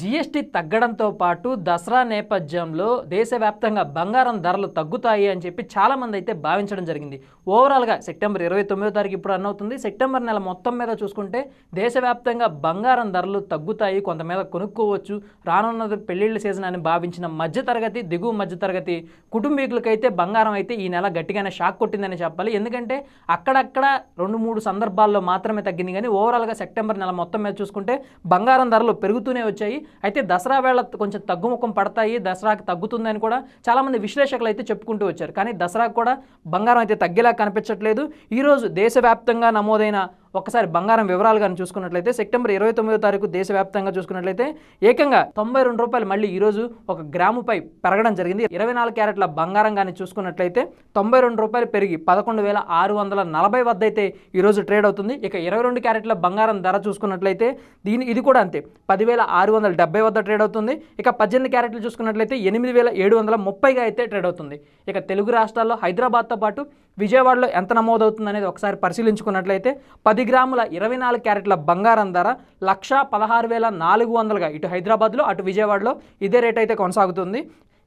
GST తగ్గడంతో పాటు దసరా నేపథ్యంలో దేశవ్యాప్తంగా బంగారం ధరలు తగ్గుతాయి అని చెప్పి చాలామంది అయితే భావించడం జరిగింది. ఓవరాల్గా సెప్టెంబర్ ఇరవై తొమ్మిదో తారీఖు ఇప్పుడు రన్ అవుతుంది. సెప్టెంబర్ నెల మొత్తం మీద చూసుకుంటే దేశవ్యాప్తంగా బంగారం ధరలు తగ్గుతాయి. కొంతమీద కొనుక్కోవచ్చు. రానున్నది పెళ్ళిళ్ళ సీజన్ అని భావించిన మధ్యతరగతి దిగువ మధ్యతరగతి కుటుంబీకులకైతే బంగారం అయితే ఈ నెల గట్టిగానే షాక్ కొట్టిందని చెప్పాలి. ఎందుకంటే అక్కడక్కడ రెండు మూడు సందర్భాల్లో మాత్రమే తగ్గింది. కానీ ఓవరాల్గా సెప్టెంబర్ నెల మొత్తం మీద చూసుకుంటే బంగారం ధరలు పెరుగుతూనే వచ్చాయి. అయితే దసరా వేళ కొంచెం తగ్గుముఖం పడతాయి దసరాకి తగ్గుతుందని కూడా చాలామంది విశ్లేషకులు అయితే చెప్పుకుంటూ వచ్చారు. కానీ దసరాకు కూడా బంగారం అయితే తగ్గేలా కనిపించట్లేదు. ఈరోజు దేశవ్యాప్తంగా నమోదైన ఒక్కసారి బంగారం వివరాలు కానీ చూసుకున్నట్లయితే సెప్టెంబర్ ఇరవై తొమ్మిదో తారీఖు దేశవ్యాప్తంగా చూసుకున్నట్లయితే ఏకంగా తొంభై రెండు రూపాయలు మళ్ళీ ఈరోజు ఒక గ్రాముపై పెరగడం జరిగింది. ఇరవై నాలుగు క్యారెట్ల బంగారం కానీ చూసుకున్నట్లయితే తొంభై రెండు రూపాయలు పెరిగి పదకొండు వేల ఆరు వందల నలభై వద్ద అయితే ఈరోజు ట్రేడ్ అవుతుంది. ఇక ఇరవై రెండు క్యారెట్ల బంగారం ధర చూసుకున్నట్లయితే దీని ఇది కూడా అంతే. పదివేల ఆరు వందల డెబ్బై వద్ద ట్రేడ్ అవుతుంది. ఇక పద్దెనిమిది క్యారెట్లు చూసుకున్నట్లయితే ఎనిమిది వేల ఏడు వందల ముప్పైగా అయితే ట్రేడ్ అవుతుంది. ఇక తెలుగు రాష్ట్రాల్లో హైదరాబాద్తో పాటు విజయవాడలో ఎంత నమోదవుతుంది అనేది ఒకసారి పరిశీలించుకున్నట్లయితే పది పది గ్రాముల ఇరవై నాలుగు క్యారెట్ల బంగారం ధర లక్ష పదహారు వేల నాలుగు వందలుగా. ఇటు హైదరాబాద్లో అటు విజయవాడలో ఇదే రేట్ అయితే కొనసాగుతుంది.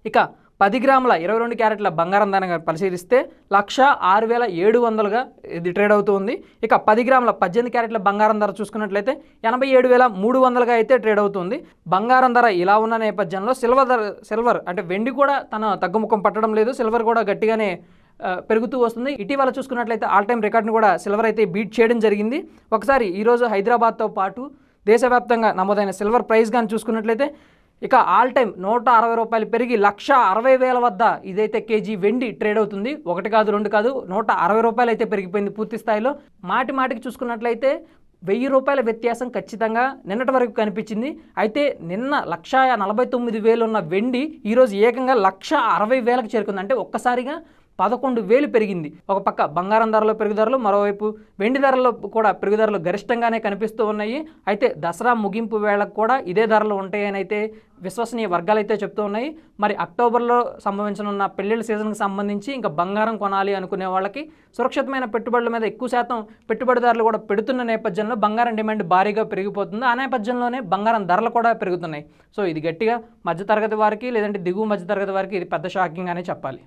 ఇక పది గ్రాముల ఇరవై రెండు క్యారెట్ల బంగారం ధర పరిశీలిస్తే లక్ష ఆరు వేల ఏడు వందలుగా ఇది ట్రేడ్ అవుతుంది. ఇక పది గ్రాముల పద్దెనిమిది క్యారెట్ల బంగారం ధర చూసుకున్నట్లయితే ఎనభై ఏడు వేల మూడు వందలుగా అయితే ట్రేడ్ అవుతుంది. బంగారం ధర ఇలా ఉన్న నేపథ్యంలో సిల్వర్ ధర సిల్వర్ అంటే వెండి కూడా తన తగ్గుముఖం పట్టడం లేదు. సిల్వర్ కూడా గట్టిగానే పెరుగుతూ వస్తుంది. ఇటీవల చూసుకున్నట్లయితే ఆల్ టైమ్ రికార్డ్ని కూడా సిల్వర్ అయితే బీట్ చేయడం జరిగింది. ఒకసారి ఈరోజు హైదరాబాద్తో పాటు దేశవ్యాప్తంగా నమోదైన సిల్వర్ ప్రైస్ కానీ చూసుకున్నట్లయితే ఇక ఆల్ టైమ్ నూట అరవై రూపాయలు పెరిగి లక్ష అరవై వేల వద్ద ఇదైతే కేజీ వెండి ట్రేడ్ అవుతుంది. ఒకటి కాదు రెండు కాదు నూట అరవై రూపాయలు అయితే పెరిగిపోయింది పూర్తి స్థాయిలో. మాటి మాటికి చూసుకున్నట్లయితే వెయ్యి రూపాయల వ్యత్యాసం ఖచ్చితంగా నిన్నటి వరకు కనిపించింది. అయితే నిన్న లక్ష నలభై తొమ్మిది వేలు ఉన్న వెండి ఈరోజు ఏకంగా లక్ష అరవై వేలకు చేరుకుంది. అంటే ఒక్కసారిగా పదకొండు వేలు పెరిగింది. ఒక పక్క బంగారం ధరలో పెరుగుదరలు మరోవైపు వెండి ధరల్లో కూడా పెరుగుదలలు గరిష్టంగానే కనిపిస్తూ ఉన్నాయి. అయితే దసరా ముగింపు వేళకు కూడా ఇదే ధరలు ఉంటాయని అయితే విశ్వసనీయ వర్గాలు అయితే చెప్తూ ఉన్నాయి. మరి అక్టోబర్లో సంభవించనున్న పెళ్ళిళ్ళ సీజన్కి సంబంధించి ఇంకా బంగారం కొనాలి అనుకునే వాళ్ళకి సురక్షితమైన పెట్టుబడుల మీద ఎక్కువ శాతం పెట్టుబడిదారులు కూడా పెడుతున్న నేపథ్యంలో బంగారం డిమాండ్ భారీగా పెరిగిపోతుంది. ఆ నేపథ్యంలోనే బంగారం ధరలు కూడా పెరుగుతున్నాయి. సో ఇది గట్టిగా మధ్యతరగతి వారికి లేదంటే దిగువ మధ్యతరగతి వారికి ఇది పెద్ద షాకింగ్ అనే చెప్పాలి.